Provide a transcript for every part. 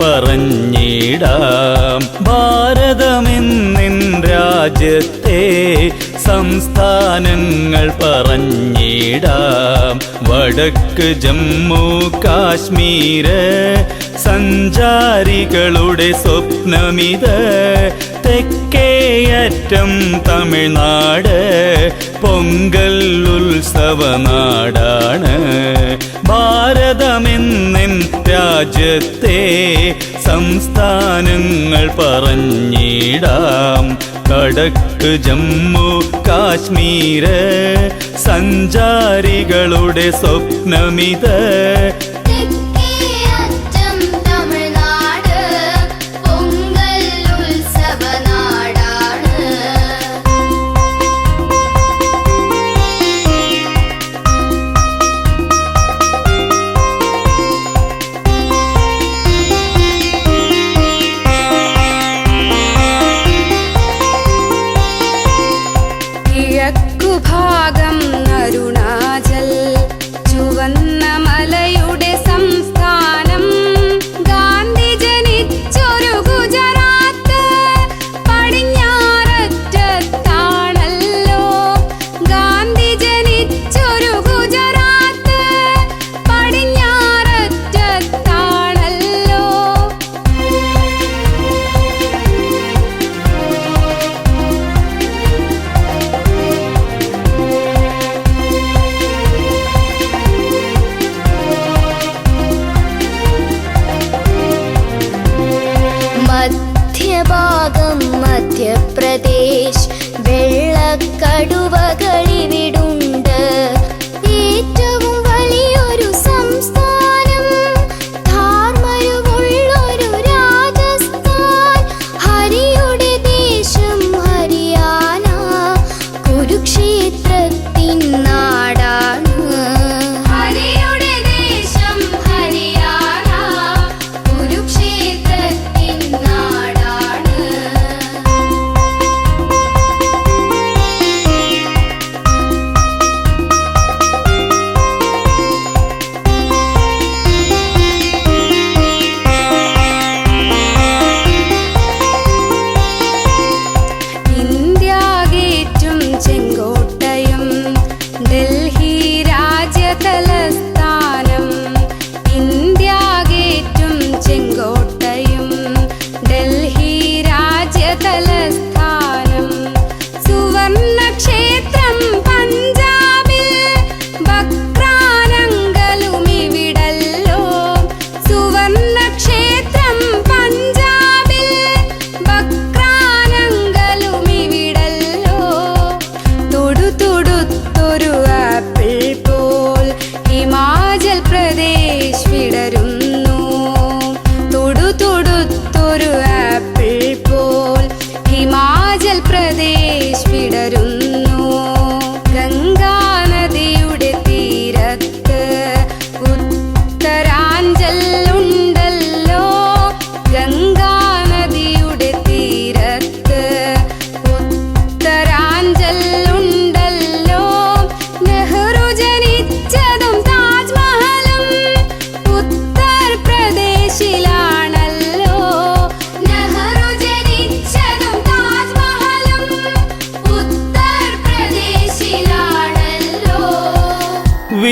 പറഞ്ഞിടാം. ഭാരതമെന്നിൻ രാജ്യത്തെ സംസ്ഥാനങ്ങൾ പറഞ്ഞിടാം. വടക്ക് ജമ്മു കാശ്മീര് സഞ്ചാരികളുടെ സ്വപ്നമിത്. തെക്കേയറ്റം തമിഴ്നാട് പൊങ്കൽ ഉത്സവനാടാണ്. രാജ്യത്തെ സംസ്ഥാനങ്ങൾ പറഞ്ഞിടാം. കടക്ക് ജമ്മു കാശ്മീര് സഞ്ചാരികളുടെ സ്വപ്നമിത്.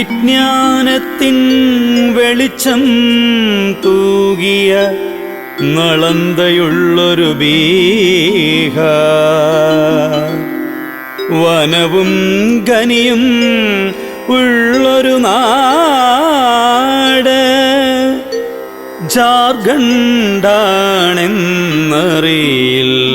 വിജ്ഞാനത്തിൻ വെളിച്ചം തൂകിയ നളന്തയുള്ളൊരു ബീഹ. വനവും ഖനിയും ഉള്ളൊരു നാട് ജാർഖണ്ഡാണെന്നറിയില്ല.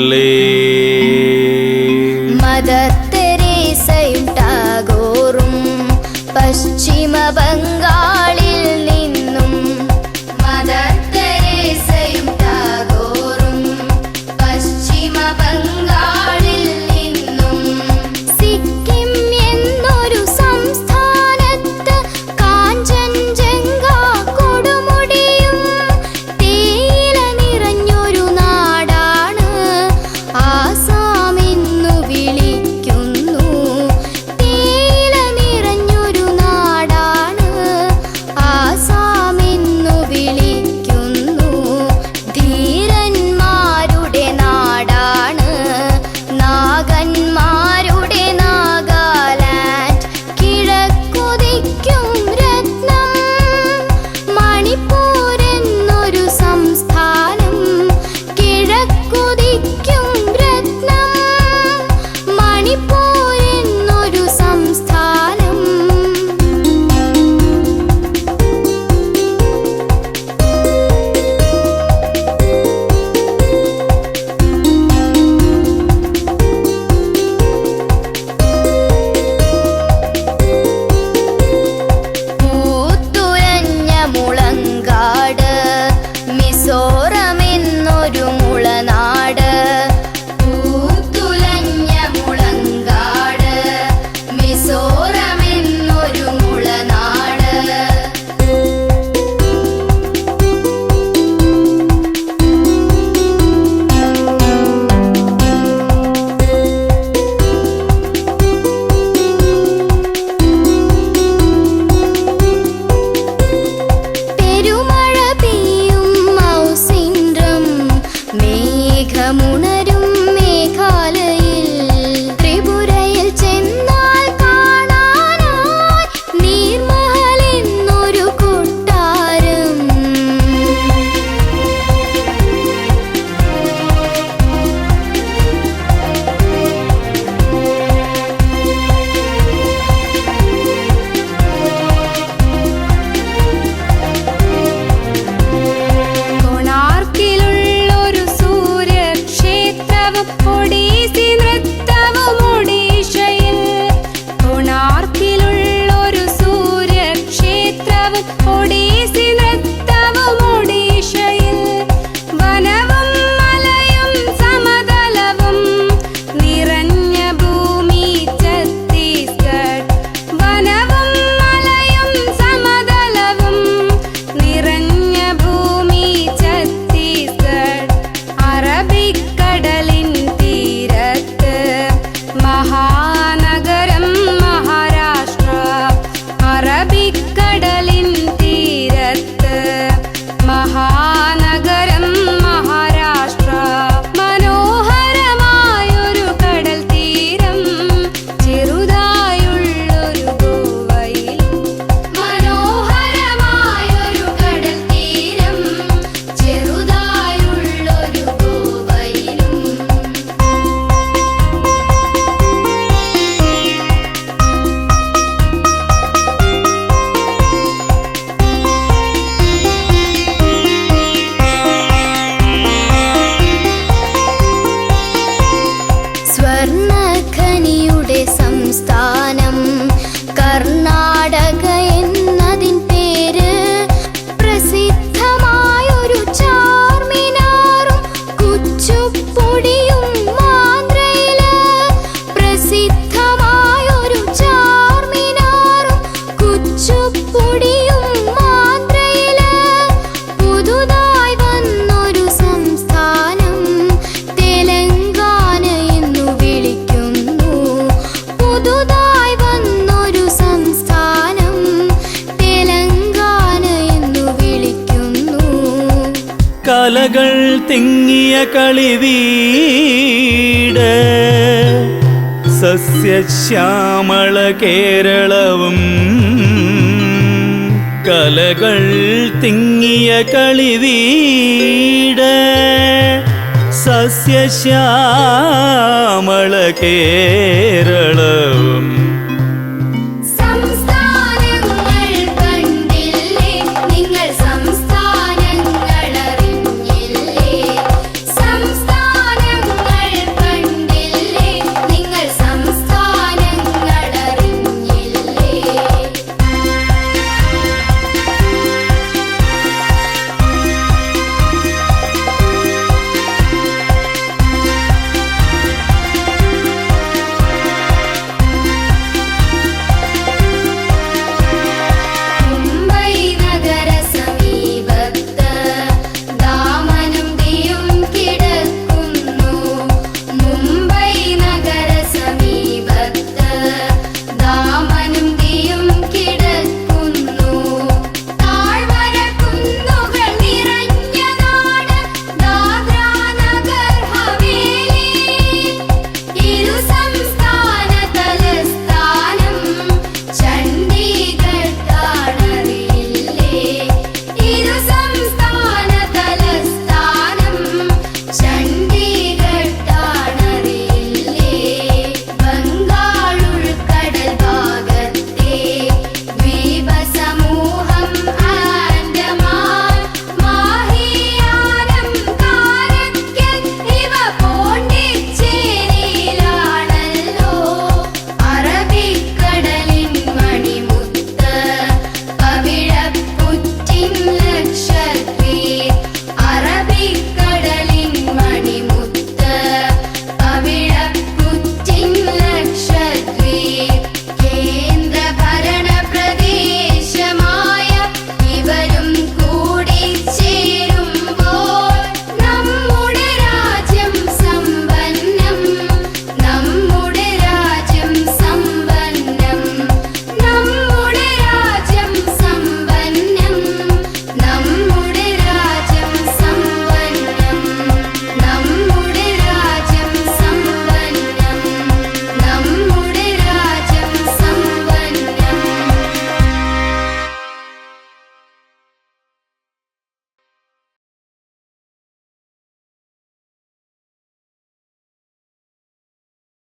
high. കളിവീട് സസ്യശ്യാമള കേരളവും കലകൾ തിങ്ങിയ കളിവീട്. സസ്യശ്യാമള കേരളവും